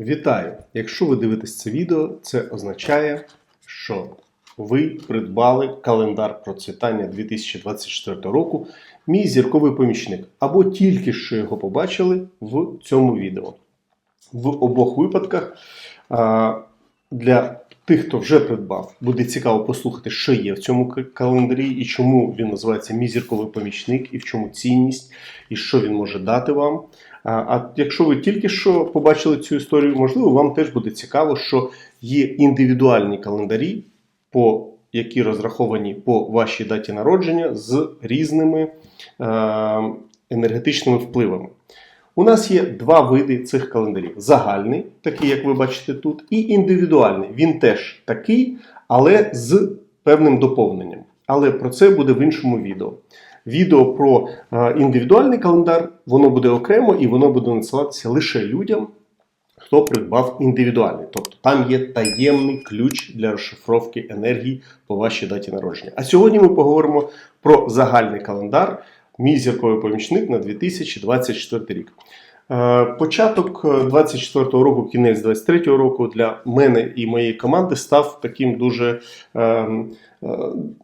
Вітаю! Якщо ви дивитесь це відео, це означає, що ви придбали календар процвітання 2024 року, мій зірковий помічник, або тільки що його побачили в цьому відео. В обох випадках для тих, хто вже придбав, буде цікаво послухати, що є в цьому календарі і чому він називається мій зірковий помічник, і в чому цінність, і що він може дати вам. А, якщо ви тільки що побачили цю історію, можливо, вам теж буде цікаво, що є індивідуальні календарі, по, які розраховані по вашій даті народження з різними е, енергетичними впливами. У нас є два види цих календарів: загальний, такий, як ви бачите тут, і індивідуальний. Він теж такий, але з певним доповненням. Але про це буде в іншому відео. Відео про е, індивідуальний календар, воно буде окремо і воно буде надсилатися лише людям, хто придбав індивідуальний. Тобто там є таємний ключ для розшифровки енергії по вашій даті народження. А сьогодні ми поговоримо про загальний календар, мій зірковий помічник на 2024 рік. Е, Початок 24-го року, кінець 23-го року для мене і моєї команди став таким дуже, ем, е,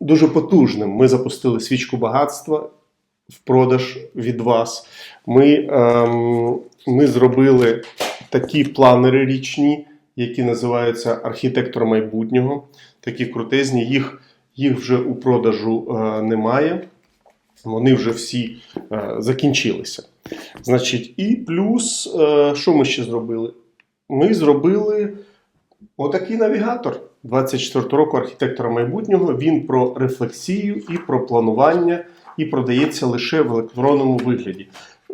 дуже потужним. Ми запустили свічку багатства в продаж від вас. Ми, ем, ми зробили такі планери річні, які називаються архітектор майбутнього. Такі крутезні. Їх, їх вже у продажу е, немає. Вони вже всі е, закінчилися. Значить, і плюс, е, що ми ще зробили? Ми зробили отакий навігатор 24 року архітектора майбутнього. Він про рефлексію і про планування, і продається лише в електронному вигляді.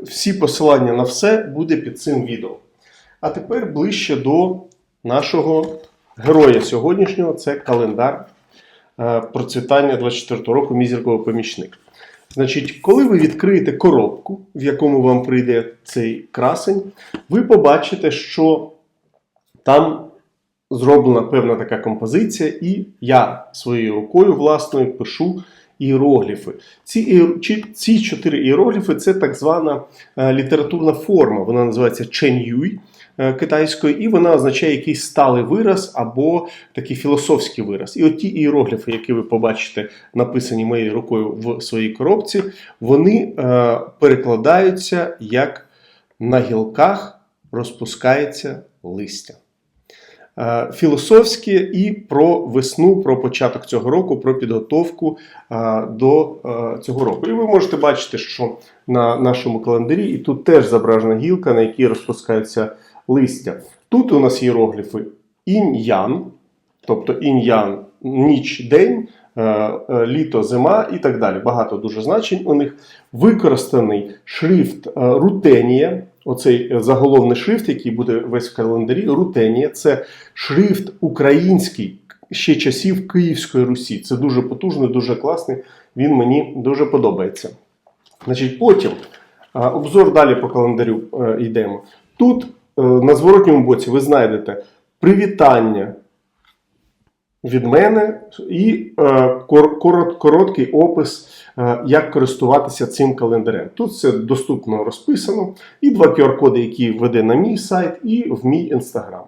Всі посилання на все буде під цим відео. А тепер ближче до нашого героя сьогоднішнього це календар е, процвітання 24 року мізерковий помічник. Значить, коли ви відкриєте коробку, в якому вам прийде цей красень, ви побачите, що там зроблена певна така композиція, і я своєю рукою власною пишу іерогліфи. Ці, ці чотири іерогліфи це так звана е, літературна форма. Вона називається чен'юй е, китайською, і вона означає якийсь сталий вираз або такий філософський вираз. І от ті іерогліфи, які ви побачите, написані моєю рукою в своїй коробці, вони е, перекладаються як на гілках розпускається листя. Е, Філософське і про весну, про початок цього року, про підготовку е, до е, цього року. І ви можете бачити, що на нашому календарі, і тут теж зображена гілка, на якій розпускаються листя. Тут у нас іерогліфи інь-ян, тобто інь-ян ніч, день, літо, зима і так далі. Багато дуже значень у них. Використаний шрифт рутенія. Оцей е, заголовний шрифт, який буде весь в календарі, рутенія це шрифт український ще часів Київської Русі. Це дуже потужний, дуже класний. Він мені дуже подобається. Значить, потім обзор далі по календарю е, йдемо. Тут е, на зворотньому боці ви знайдете привітання від мене і е, кор- короткий опис, е, як користуватися цим календарем. Тут все доступно розписано, і два QR-коди, які веде на мій сайт, і в мій інстаграм.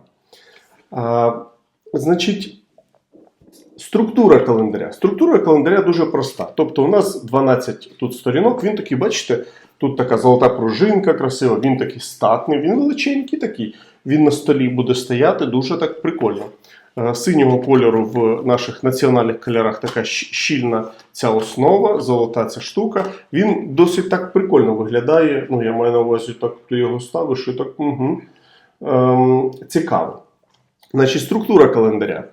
Значить, структура календаря. Структура календаря дуже проста. Тобто, у нас 12 тут сторінок, він такий, бачите, тут така золота пружинка красива, він такий статний, він величенький такий. Він на столі буде стояти дуже так прикольно. Е, Синього кольору в наших національних кольорах така щільна ця основа, золота ця штука. Він досить так прикольно виглядає. Ну, я маю на увазі, так ти його ставиш і так угу. ем, цікаво. Значить, структура календаря.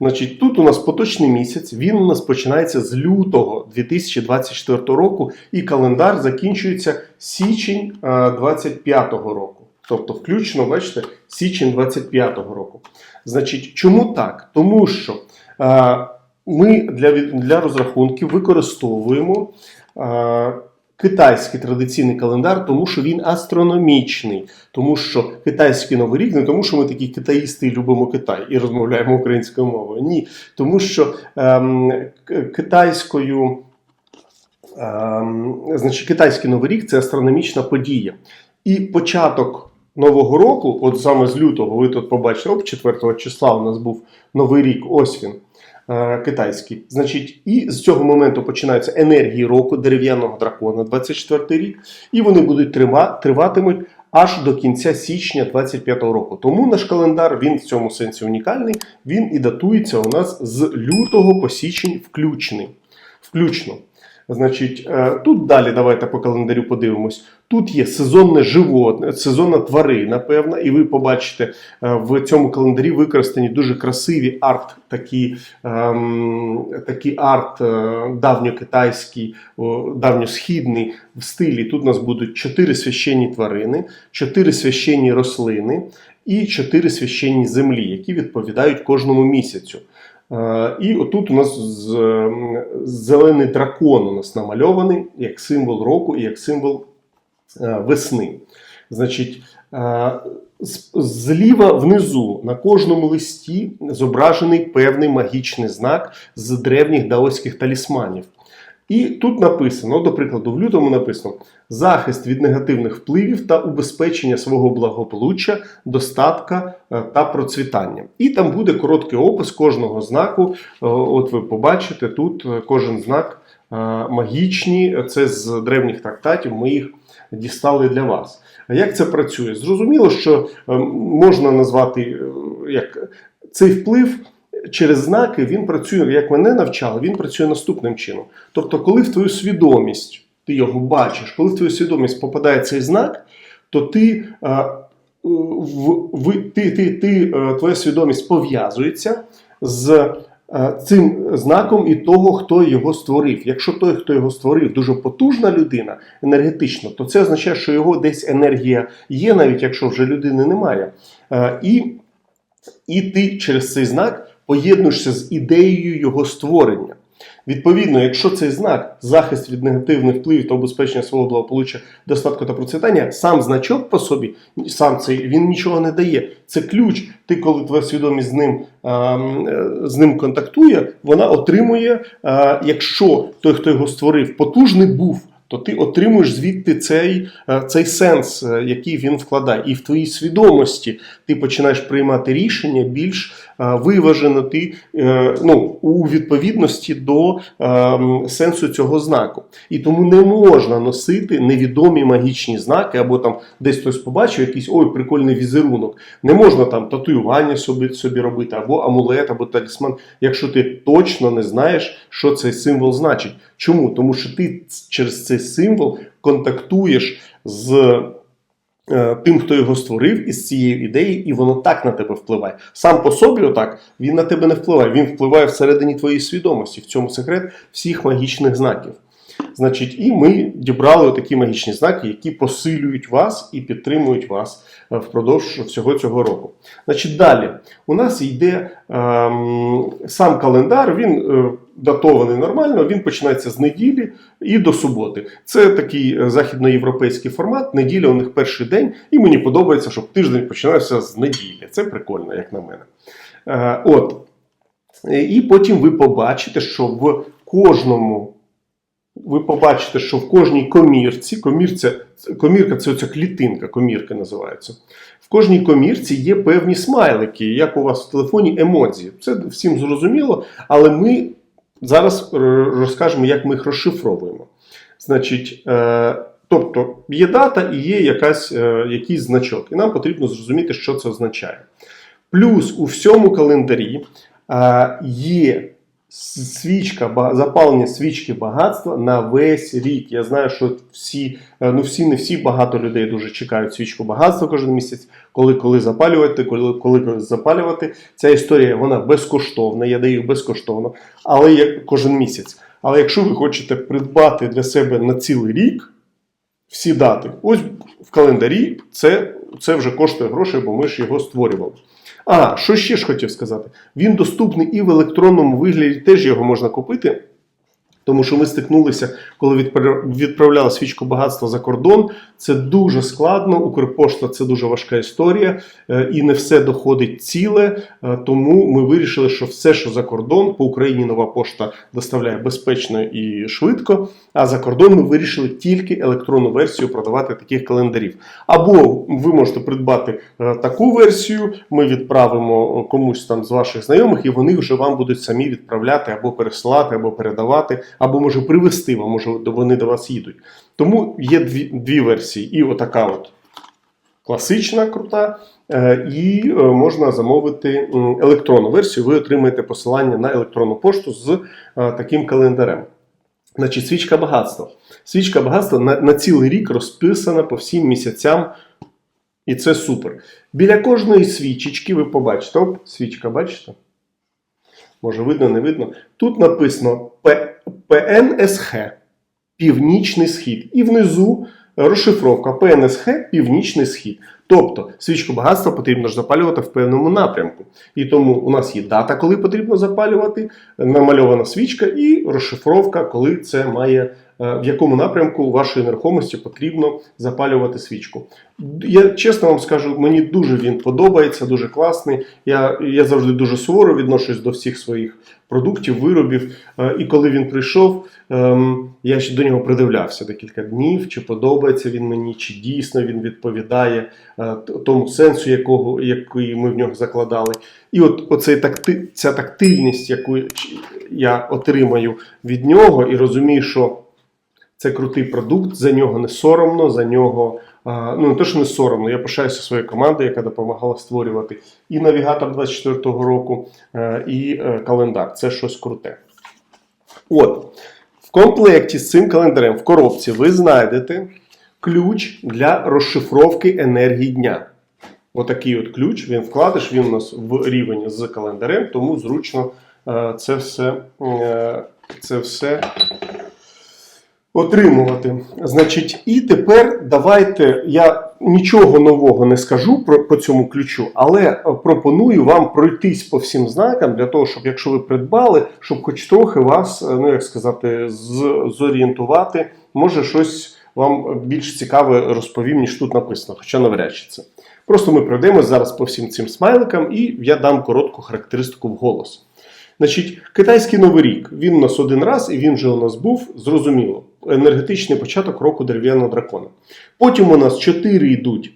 Значить, тут у нас поточний місяць, він у нас починається з лютого 2024 року, і календар закінчується січень 2025 року. Тобто, включно, бачите, січень 25 року. Значить, чому так? Тому що е, ми для, для розрахунків використовуємо е, китайський традиційний календар, тому що він астрономічний. Тому що китайський новий рік не тому, що ми такі китаїсти і любимо Китай і розмовляємо українською мовою. Ні, тому що к- китайською. Ем, значить, китайський новий рік це астрономічна подія. І початок Нового року, от саме з лютого, ви тут побачите, оп, 4 числа у нас був новий рік, ось він. е, Китайський, значить, і з цього моменту починаються енергії року дерев'яного дракона, 24 рік, і вони будуть триватимуть аж до кінця січня 25 року. Тому наш календар він в цьому сенсі унікальний. Він і датується у нас з лютого по січень. Включно. Значить, е, тут далі давайте по календарю подивимось. Тут є сезонне животне, сезонна тварина, певна, і ви побачите е, в цьому календарі використані дуже красиві арт, такі, ем, такі арт е, давньокитайський, давньосхідний в стилі. Тут у нас будуть чотири священні тварини, чотири священні рослини і чотири священні землі, які відповідають кожному місяцю. Е, І отут у нас зелений дракон у нас намальований як символ року і як символ е, весни. Значить, е, зліва внизу на кожному листі зображений певний магічний знак з древніх даоських талісманів. І тут написано, до прикладу, в лютому написано захист від негативних впливів та убезпечення свого благополуччя, достатка е, та процвітання. І там буде короткий опис кожного знаку. Е, От ви побачите тут е, кожен знак магічні. Це з древніх трактатів. Ми їх дістали для вас. А як це працює? Зрозуміло, що е, можна назвати як цей вплив. Через знаки він працює, як мене навчали, він працює наступним чином. Тобто, коли в твою свідомість ти його бачиш, коли в твою свідомість попадає цей знак, то ти, е, в, ти, ти, ти, е, твоя свідомість пов'язується з е, цим знаком і того, хто його створив. Якщо той, хто його створив, дуже потужна людина енергетично, то це означає, що його десь енергія є, навіть якщо вже людини немає. І, і ти через цей знак поєднуєшся з ідеєю його створення. Відповідно, якщо цей знак захист від негативних впливів та убезпечення свого благополуччя, достатку та процвітання, сам значок по собі, сам цей він нічого не дає. Це ключ. Ти, коли твоя свідомість з ним, ем, е, з ним контактує, вона отримує, е, якщо той, хто його створив, потужний був. То ти отримуєш звідти цей, е, цей сенс, який він вкладає, і в твоїй свідомості ти починаєш приймати рішення більш виважено, ти е, ну, у відповідності до е, сенсу цього знаку. І тому не можна носити невідомі магічні знаки, або там десь хтось побачив якийсь ой, прикольний візерунок. Не можна там татуювання собі, собі робити, або амулет, або талісман, якщо ти точно не знаєш, що цей символ значить. Чому? Тому що ти через цей символ контактуєш з е, тим, хто його створив, із цією ідеєю, і воно так на тебе впливає. Сам по собі, отак, він на тебе не впливає. Він впливає всередині твоєї свідомості. В цьому секрет всіх магічних знаків. Значить, і ми дібрали такі магічні знаки, які посилюють вас і підтримують вас е, впродовж всього цього року. Значить, далі у нас йде ем, сам календар, він е, датований нормально, він починається з неділі і до суботи. Це такий е, західноєвропейський формат. Неділя у них перший день, і мені подобається, щоб тиждень починався з неділі. Це прикольно, як на мене. Е, от. Е, І потім ви побачите, що в кожному. Ви побачите, що в кожній комірці, комірця, комірка це оця клітинка, комірка називається. В кожній комірці є певні смайлики, як у вас в телефоні емодзі. Це всім зрозуміло, але ми зараз розкажемо, як ми їх розшифровуємо. Значить, е, тобто є дата і є якась, е, якийсь значок, і нам потрібно зрозуміти, що це означає. Плюс у всьому календарі е, є свічка, запалення свічки багатства на весь рік. Я знаю, що всі, е, ну всі, не всі, багато людей дуже чекають свічку багатства кожен місяць, коли, коли запалювати, коли, коли запалювати. Ця історія вона безкоштовна, я даю безкоштовно, але як кожен місяць. Але якщо ви хочете придбати для себе на цілий рік всі дати, ось в календарі це, це вже коштує грошей, бо ми ж його створювали. А, що ще ж хотів сказати? Він доступний і в електронному вигляді, теж його можна купити. Тому що ми стикнулися, коли відпра- відправляли свічку багатства за кордон. Це дуже складно. Укрпошта це дуже важка історія, е, і не все доходить ціле. Е, Тому ми вирішили, що все, що за кордон, по Україні нова пошта доставляє безпечно і швидко. А за кордон ми вирішили тільки електронну версію продавати таких календарів. Або ви можете придбати е, таку версію, ми відправимо комусь там з ваших знайомих, і вони вже вам будуть самі відправляти або пересилати, або передавати, або може привезти вам, може вони до вас їдуть. Тому є дві, дві версії. І отака от класична, крута, е, і е, можна замовити електронну версію. Ви отримаєте посилання на електронну пошту з е, таким календарем. Значить, свічка багатства. Свічка багатства на, на цілий рік розписана по всім місяцям, і це супер. Біля кожної свічечки ви побачите. Оп, свічка, бачите? Може, видно, не видно. Тут написано ПНСХ Північний Схід. І внизу розшифровка ПНСХ Північний Схід. Тобто свічку багатства потрібно ж запалювати в певному напрямку. І тому у нас є дата, коли потрібно запалювати, намальована свічка і розшифровка, коли це має, в якому напрямку вашої нерухомості потрібно запалювати свічку. Я чесно вам скажу, мені дуже він подобається, дуже класний. Я, я завжди дуже суворо відношусь до всіх своїх продуктів, виробів. Е, І коли він прийшов, ем, я ще до нього придивлявся декілька днів, чи подобається він мені, чи дійсно він відповідає е, тому сенсу, якого, який ми в нього закладали. І от оцей такти, ця тактильність, яку я отримаю від нього, і розумію, що це крутий продукт, за нього не соромно, за нього. Ну, не те, що не соромно, я пишаюся своєю командою, яка допомагала створювати і навігатор 24-го року, е, і е, календар. Це щось круте. От, в комплекті з цим календарем в коробці ви знайдете ключ для розшифровки енергії дня. Отакий от ключ, він вкладеш, він у нас в рівень з календарем, тому зручно е, це все, це все отримувати. Значить, і тепер давайте я нічого нового не скажу про по цьому ключу, але е, пропоную вам пройтись по всім знакам для того, щоб якщо ви придбали, щоб хоч трохи вас, е, ну як сказати, з, зорієнтувати, може щось вам більш цікаве розповім, ніж тут написано, хоча навряд чи це. Просто ми пройдемо зараз по всім цим смайликам, і я дам коротку характеристику в голос. Значить, китайський новий рік він у нас один раз, і він вже у нас був зрозуміло. Енергетичний початок року дерев'яного дракона. Потім у нас чотири йдуть.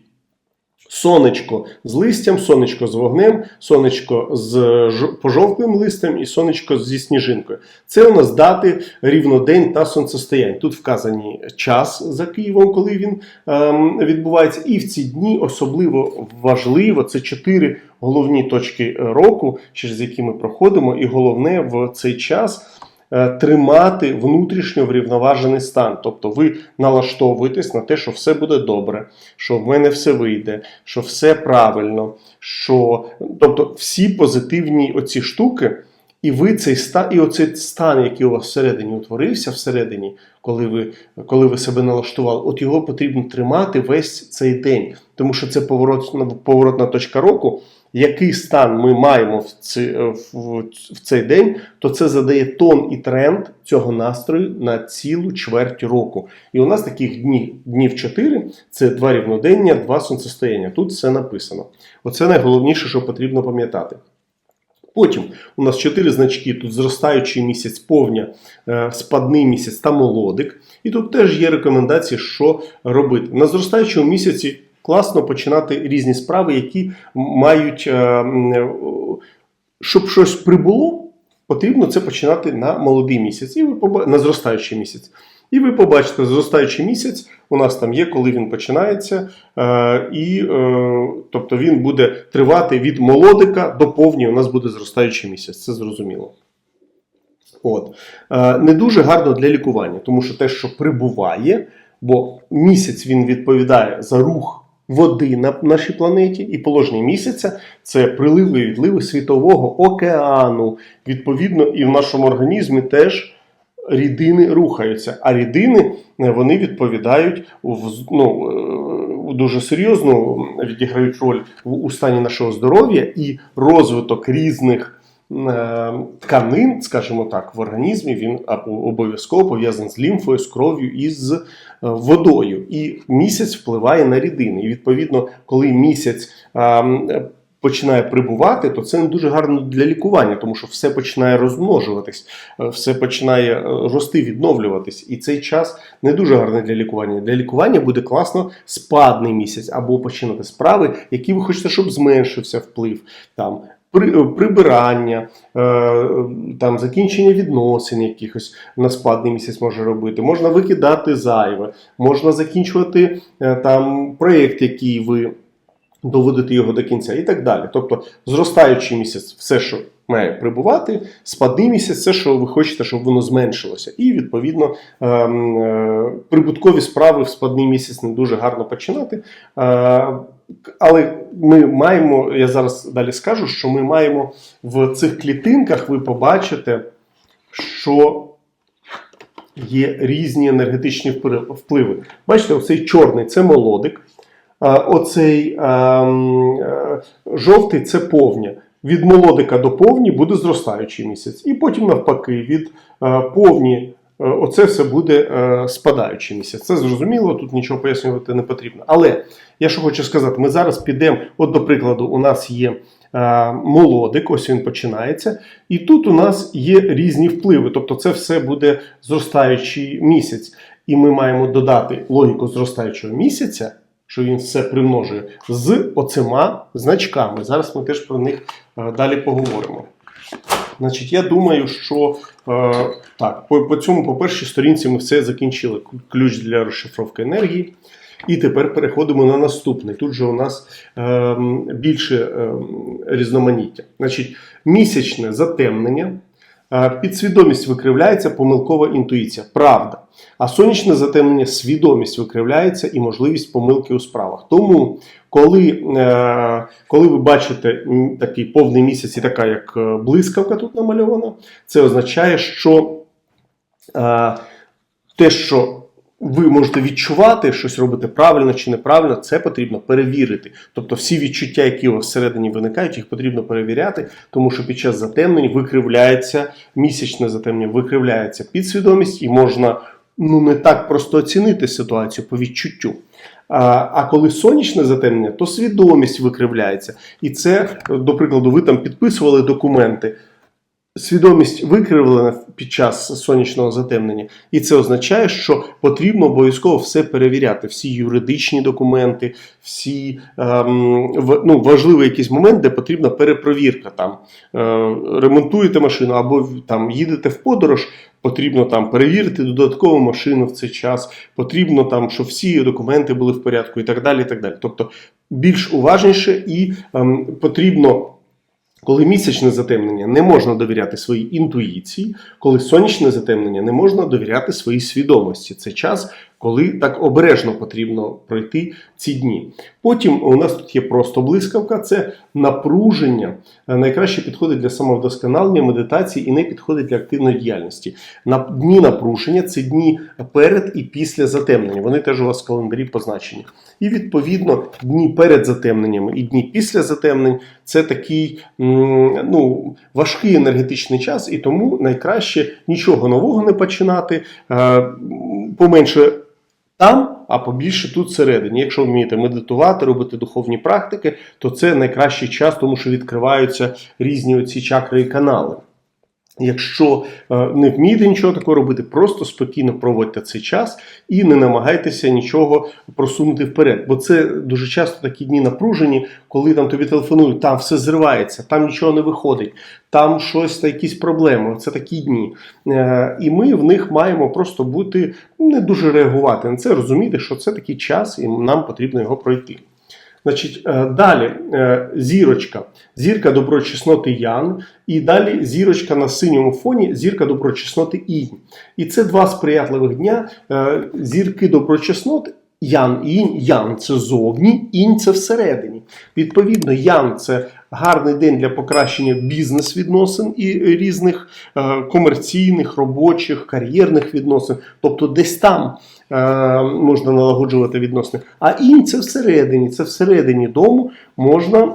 Сонечко з листям, сонечко з вогнем, сонечко з жо- пожовклим листям і сонечко зі сніжинкою. Це у нас дати рівнодень та сонцестоянь. Тут вказані час за Києвом, коли він ем, відбувається. І в ці дні особливо важливо це чотири головні точки року, через які ми проходимо, і головне в цей час. Е, Тримати внутрішньо врівноважений стан, тобто ви налаштовуєтесь на те, що все буде добре, що в мене все вийде, що все правильно, що тобто всі позитивні оці штуки, і ви цей стан, і оцей стан, який у вас всередині утворився, всередині, коли ви, коли ви себе налаштували, от його потрібно тримати весь цей день, тому що це поворотна, поворотна точка року. Який стан ми маємо в, ці, в, в цей день, то це задає тон і тренд цього настрою на цілу чверть року. І у нас таких днів, днів 4 це два рівнодення, два сонцестояння. Тут все написано. Оце найголовніше, що потрібно пам'ятати. Потім у нас чотири значки: тут зростаючий місяць, повня, е, спадний місяць та молодик. І тут теж є рекомендації, що робити. На зростаючому місяці класно починати різні справи, які мають, е, е, щоб щось прибуло, потрібно це починати на молодий місяць, і ви поба- на зростаючий місяць. І ви побачите, зростаючий місяць у нас там є, коли він починається, е, і е, тобто він буде тривати від молодика до повні. У нас буде зростаючий місяць, це зрозуміло. От. Е, не дуже гарно для лікування, тому що те, що прибуває, бо місяць він відповідає за рух води на нашій планеті, і положення місяця це приливи і відливи світового океану. Відповідно, і в нашому організмі теж рідини рухаються. А рідини е, вони відповідають в, ну, е, дуже серйозно відіграють роль у стані нашого здоров'я і розвиток різних тканин, скажімо так, в організмі він обов'язково пов'язаний з лімфою, з кров'ю і з е, водою. І місяць впливає на рідини. І відповідно, коли місяць е, м, е, починає прибувати, то це не дуже гарно для лікування, тому що все починає розмножуватись, е, все починає е, рости, відновлюватись. І цей час не дуже гарний для лікування. Для лікування буде класно спадний місяць або починати справи, які ви хочете, щоб зменшився вплив. Там прибирання, е, там закінчення відносин якихось на спадний місяць може робити. Можна викидати зайве, можна закінчувати е, там проєкт, який ви доводите його до кінця, і так далі. Тобто, зростаючий місяць, все, що має прибувати, спадний місяць, все, що ви хочете, щоб воно зменшилося. І відповідно ем, е, прибуткові справи в спадний місяць не дуже гарно починати. Е, але ми маємо, я зараз далі скажу, що ми маємо в цих клітинках, ви побачите, що є різні енергетичні впливи. Бачите, оцей чорний це молодик, оцей ем, е, жовтий це повня. Від молодика до повні буде зростаючий місяць. І потім, навпаки, від е, повні. е, Оце все буде е, спадаючий місяць. Це зрозуміло, тут нічого пояснювати не потрібно. Але я що хочу сказати, ми зараз підемо, от до прикладу, у нас є молодик, ось він починається, і тут у нас є різні впливи. Тобто це все буде зростаючий місяць. І ми маємо додати логіку зростаючого місяця, що він все примножує, з оцима значками. Зараз ми теж про них е, далі поговоримо. Значить, я думаю, що е, так, по, по цьому, по першій сторінці ми все закінчили. Ключ для розшифровки енергії. І тепер переходимо на наступний. Тут же у нас е, більше е, різноманіття. Значить, місячне затемнення, підсвідомість викривляється, помилкова інтуїція. Правда. А сонячне затемнення, свідомість викривляється і можливість помилки у справах. Тому, коли, е, коли ви бачите такий повний місяць і така, як е, блискавка тут намальована, це означає, що е, те, що ви можете відчувати, щось робите правильно чи неправильно, це потрібно перевірити. Тобто всі відчуття, які у вас всередині виникають, їх потрібно перевіряти, тому що під час затемнень викривляється місячне затемнення, викривляється підсвідомість, і можна ну не так просто оцінити ситуацію по відчуттю. А, коли сонячне затемнення, то свідомість викривляється. І це, до прикладу, ви там підписували документи. Свідомість викривлена під час сонячного затемнення, і це означає, що потрібно обов'язково все перевіряти, всі юридичні документи, всі ем, в, ну, важливий якийсь момент, де потрібна перепровірка. Там е, ремонтуєте машину або там їдете в подорож, потрібно там перевірити додаткову машину в цей час, потрібно там, щоб всі документи були в порядку, і так далі. І так далі. Тобто більш уважніше і ем, потрібно. Коли місячне затемнення не можна довіряти своїй інтуїції, коли сонячне затемнення не можна довіряти своїй свідомості. Це час, коли так обережно потрібно пройти ці дні. Потім у нас тут є просто блискавка, це напруження. Е, Найкраще підходить для самовдосконалення, медитації і не підходить для активної діяльності. На дні напруження це дні перед і після затемнення. Вони теж у вас в календарі позначені. І відповідно дні перед затемненнями і дні після затемнень це такий ну, важкий енергетичний час, і тому найкраще нічого нового не починати. е, Поменше там, а побільше тут всередині. Якщо вмієте медитувати, робити духовні практики, то це найкращий час, тому що відкриваються різні оці чакри і канали. Якщо е, не вмієте нічого такого робити, просто спокійно проводьте цей час і не намагайтеся нічого просунути вперед. Бо це дуже часто такі дні напружені, коли там тобі телефонують, там все зривається, там нічого не виходить, там щось та якісь проблеми. Це такі дні. Е, І ми в них маємо просто бути не дуже реагувати на це, розуміти, що це такий час, і нам потрібно його пройти. Значить, е, далі е, зірочка. Зірка доброчесноти Ян, і далі зірочка на синьому фоні, зірка доброчесноти Інь. І це два сприятливих дня. Е, Зірки доброчеснот. Ян і інь. Ян це зовні, інь це всередині. Відповідно, ян це гарний день для покращення бізнес-відносин і різних комерційних, робочих, кар'єрних відносин. Тобто десь там можна налагоджувати відносини. А інь це всередині, це всередині дому можна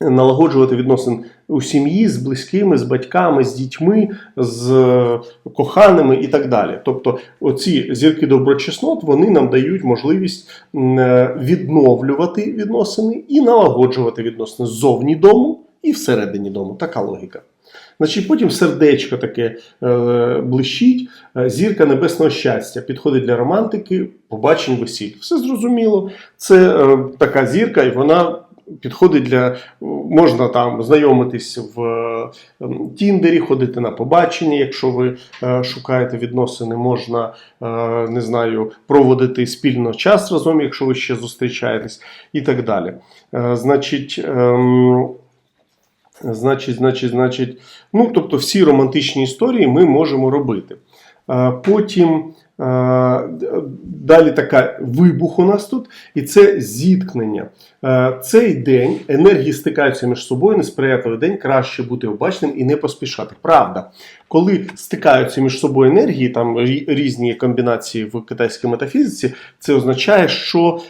налагоджувати відносин у сім'ї з близькими, з батьками, з дітьми, з е, коханими і так далі. Тобто, оці зірки доброчеснот вони нам дають можливість е, відновлювати відносини і налагоджувати відносини ззовні дому і всередині дому. Така логіка. Значить, потім сердечко таке е, блищить, е, зірка небесного щастя підходить для романтики, побачень весіль. Все зрозуміло. Це е, така зірка, і вона підходить для можна там знайомитись в Тіндері, ходити на побачення, якщо ви шукаєте відносини, можна не знаю, проводити спільно час разом, якщо ви ще зустрічаєтесь, і так далі. Значить. Значить, значить, значить, ну тобто всі романтичні історії ми можемо робити. Потім далі така вибух у нас тут, і це зіткнення. Цей день енергії стикаються між собою, несприятливий день, краще бути обачним і не поспішати. Правда, коли стикаються між собою енергії, там різні комбінації в китайській метафізиці, це означає, що,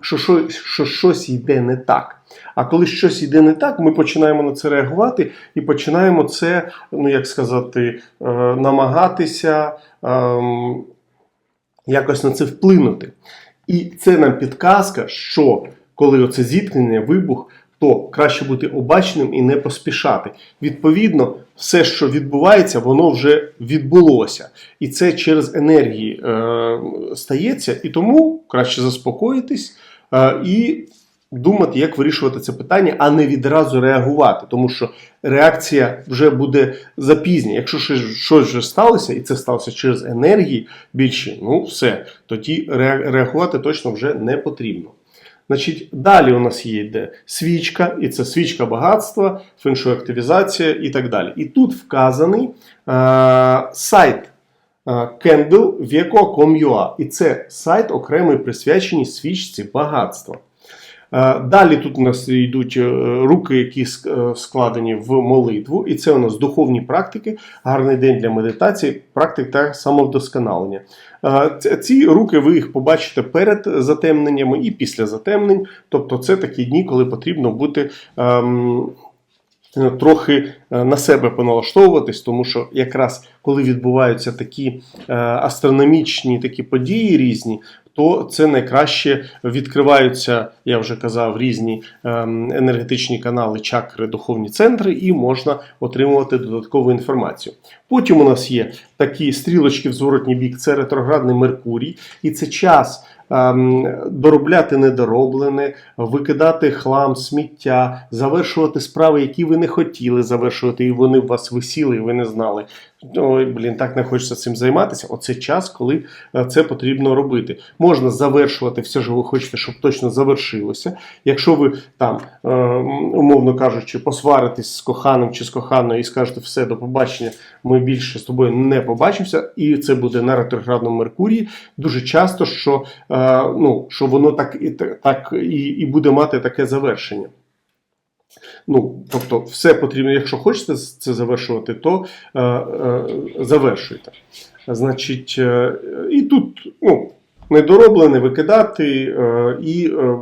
що, що, що щось йде не так. А коли щось йде не так, ми починаємо на це реагувати і починаємо це, ну як сказати, е, намагатися ем, якось на це вплинути. І це нам підказка, що коли оце зіткнення, вибух, то краще бути обачним і не поспішати. Відповідно, все, що відбувається, воно вже відбулося. І це через енергії е, стається, і тому краще заспокоїтись е, і думати, як вирішувати це питання, а не відразу реагувати, тому що реакція вже буде запізня. Якщо щось, вже сталося, і це сталося через енергії більші, ну все, тоді реагувати точно вже не потрібно. Значить, далі у нас є йде свічка, і це свічка багатства, феншуй активізація і так далі. І тут вказаний е, сайт е, candle.com.ua. І це сайт окремий присвячений свічці багатства. Е, Далі тут у нас йдуть е, руки, які е, складені в молитву, і це у нас духовні практики, гарний день для медитації, практик та самовдосконалення. Ці руки ви їх побачите перед затемненнями і після затемнень. Тобто, це такі дні, коли потрібно бути. ем, Трохи на себе поналаштовуватись, тому що якраз коли відбуваються такі астрономічні такі події різні, то це найкраще відкриваються, я вже казав, різні ем, енергетичні канали, чакри, духовні центри, і можна отримувати додаткову інформацію. Потім у нас є такі стрілочки в зворотній бік, це ретроградний Меркурій, і це час. Ем, Доробляти недороблене, викидати хлам, сміття, завершувати справи, які ви не хотіли завершувати, і вони у вас висіли, і ви не знали. Ой, блін, так не хочеться цим займатися. Оце час, коли е, це потрібно робити. Можна завершувати все, що ви хочете, щоб точно завершилося. Якщо ви там, е, умовно кажучи, посваритесь з коханим чи з коханою і скажете все, до побачення, ми більше з тобою не побачимося, і це буде на ретроградному Меркурії. Дуже часто, що, е, ну, що воно так і так і, і буде мати таке завершення. Ну, тобто, все потрібно, якщо хочете це завершувати, то е, е, завершуйте. Значить, е, і тут ну, недороблене викидати е, і е,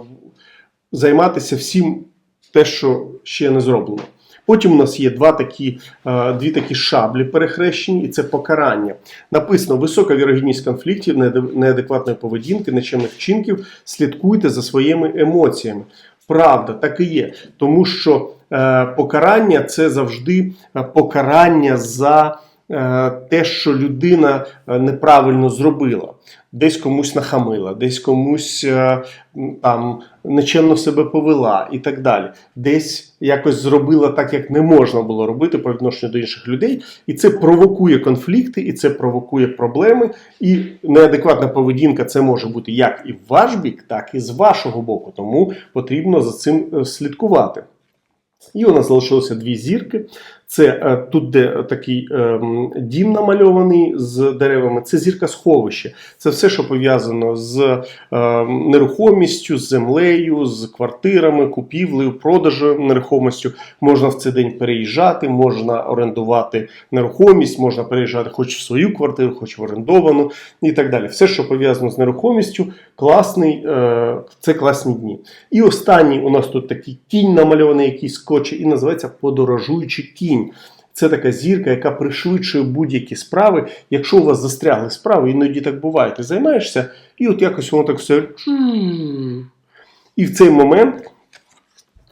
займатися всім те, що ще не зроблено. Потім у нас є два такі, е, дві такі шаблі перехрещені, і це покарання. Написано: висока вірогідність конфліктів, неадекватної поведінки, нечемних вчинків. Слідкуйте за своїми емоціями. Правда, так і є. Тому що е, покарання це завжди е, покарання за те, що людина е, неправильно зробила. Десь комусь нахамила, десь комусь е, там нечемно себе повела і так далі. Десь якось зробила так, як не можна було робити по відношенню до інших людей, і це провокує конфлікти, і це провокує проблеми. І неадекватна поведінка це може бути як і в ваш бік, так і з вашого боку. Тому потрібно за цим е, слідкувати. І у нас залишилося дві зірки. Це е, тут, де такий ем, дім намальований з деревами, це зірка сховище. Це все, що пов'язано з ем, нерухомістю, з землею, з квартирами, купівлею, продажем нерухомістю. Можна в цей день переїжджати, можна орендувати нерухомість, можна переїжджати хоч в свою квартиру, хоч в орендовану і так далі. Все, що пов'язано з нерухомістю, класний, е, це класні дні. І останній у нас тут такий кінь намальований, який скоче, і називається подорожуючий кінь. Це така зірка, яка пришвидшує будь-які справи. Якщо у вас застрягли справи, іноді так буває, ти займаєшся, і от якось воно так все. І в цей момент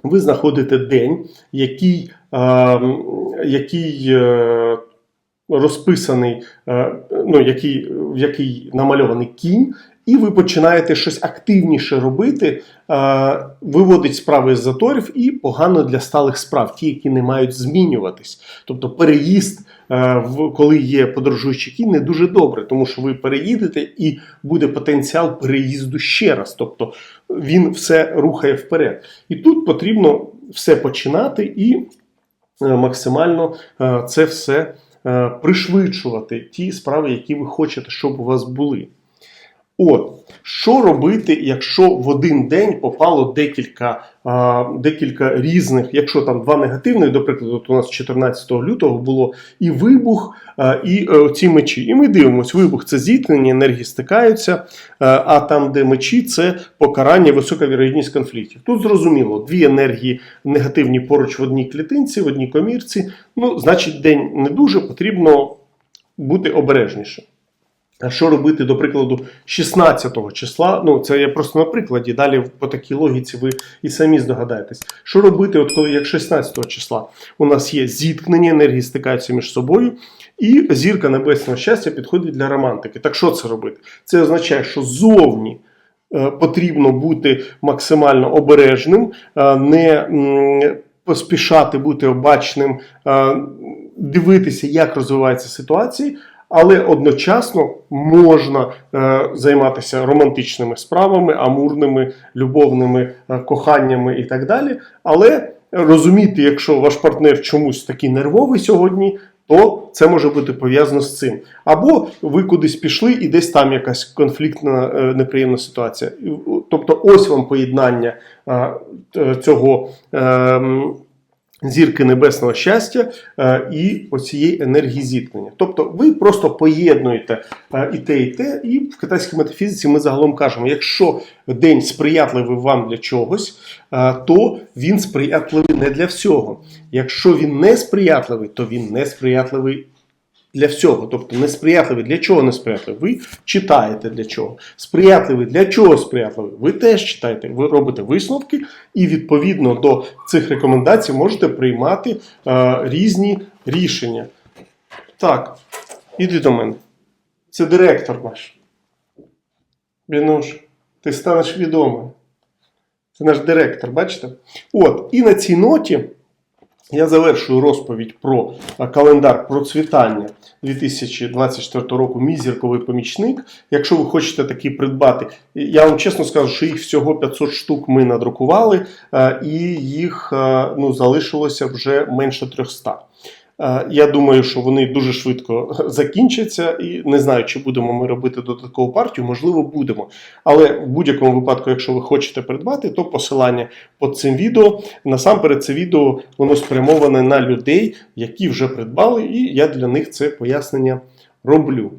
ви знаходите день, який, е, який е, розписаний, е, ну, який, в який намальований кінь, і ви починаєте щось активніше робити, е, виводить справи з заторів і погано для сталих справ, ті, які не мають змінюватись. Тобто переїзд, е, коли є подорожуючий кінь, не дуже добре, тому що ви переїдете і буде потенціал переїзду ще раз. Тобто він все рухає вперед. І тут потрібно все починати і е, максимально це все пришвидшувати ті справи, які ви хочете, щоб у вас були. От, що робити, якщо в один день попало декілька, а, декілька різних, якщо там два негативних, до прикладу, у нас 14 лютого було і вибух, а, і е, ці мечі. І ми дивимося, вибух це зіткнення, енергії стикаються, е, а там, де мечі, це покарання, висока вірогідність конфліктів. Тут зрозуміло, дві енергії негативні поруч в одній клітинці, в одній комірці. Ну, значить, день не дуже, потрібно бути обережніше. Що робити, до прикладу, 16 числа? Ну, це я просто на прикладі. Далі по такій логіці ви і самі здогадаєтесь. Що робити, от коли як 16 числа у нас є зіткнення, енергії стикаються між собою, і зірка небесного щастя підходить для романтики. Так що це робити? Це означає, що зовні. е, Потрібно бути максимально обережним, е, не поспішати бути обачним, е, дивитися, як розвиваються ситуації, але одночасно можна е, займатися романтичними справами, амурними, любовними е, коханнями і так далі. Але розуміти, якщо ваш партнер чомусь такий нервовий сьогодні, то це може бути пов'язано з цим. Або ви кудись пішли, і десь там якась конфліктна е, неприємна ситуація. Тобто, ось вам поєднання е, цього. Зірки небесного щастя е, і оцієї енергії зіткнення. Тобто ви просто поєднуєте е, і те, і те, і в китайській метафізиці ми загалом кажемо, якщо день сприятливий вам для чогось, е, то він сприятливий не для всього. Якщо він не сприятливий, то він не сприятливий для всього. Тобто несприятливий для чого несприятливий? Ви читаєте для чого. Сприятливий для чого сприятливий? Ви теж читаєте, ви робите висновки, і відповідно до цих рекомендацій можете приймати е, різні рішення. Так, іди до мене. Це директор наш. Бінуш, ти станеш відомим. Це наш директор, бачите? От, і на цій ноті я завершую розповідь про е, календар процвітання 2024 року. Мій зірковий помічник. Якщо ви хочете такий придбати, я вам чесно скажу, що їх всього 500 штук ми надрукували, е, і їх е, ну, залишилося вже менше 300. Е, Я думаю, що вони дуже швидко закінчаться, і не знаю, чи будемо ми робити додаткову партію, можливо, будемо. Але в будь-якому випадку, якщо ви хочете придбати, то посилання під цим відео. Насамперед, це відео воно спрямоване на людей, які вже придбали, і я для них це пояснення роблю.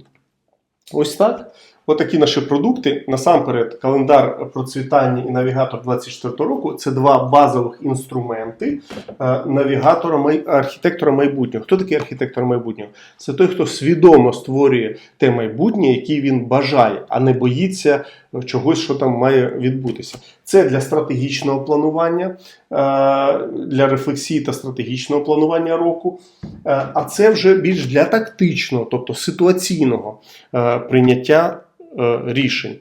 Ось так. Отакі наші продукти. Насамперед, календар процвітання і навігатор 24 року це два базових інструменти е, навігатора архітектора майбутнього. Хто такий архітектор майбутнього? Це той, хто свідомо створює те майбутнє, яке він бажає, а не боїться чогось, що там має відбутися. Це для стратегічного планування, е, для рефлексії та стратегічного планування року. Е, А це вже більш для тактичного, тобто ситуаційного прийняття рішень.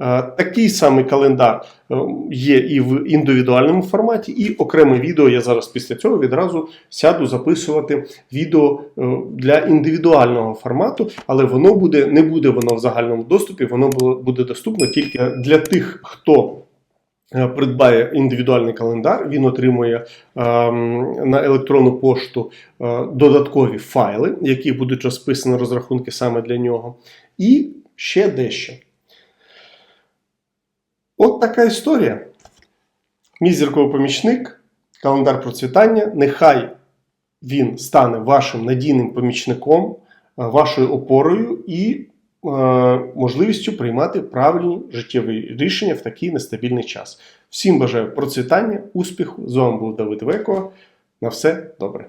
Е, Такий самий календар е, є і в індивідуальному форматі, і окреме відео. Я зараз після цього відразу сяду записувати відео е, для індивідуального формату, але воно буде не буде воно в загальному доступі, воно буде доступно тільки для тих, хто е, придбає індивідуальний календар, він отримує ем, на електронну пошту е, додаткові файли, яких будуть розписані розрахунки саме для нього. І ще дещо. От така історія. Мій зірковий помічник, календар процвітання. Нехай він стане вашим надійним помічником, е, вашою опорою і е, можливістю приймати правильні життєві рішення в такий нестабільний час. Всім бажаю процвітання, успіху. З вами був Давид Веко. На все добре.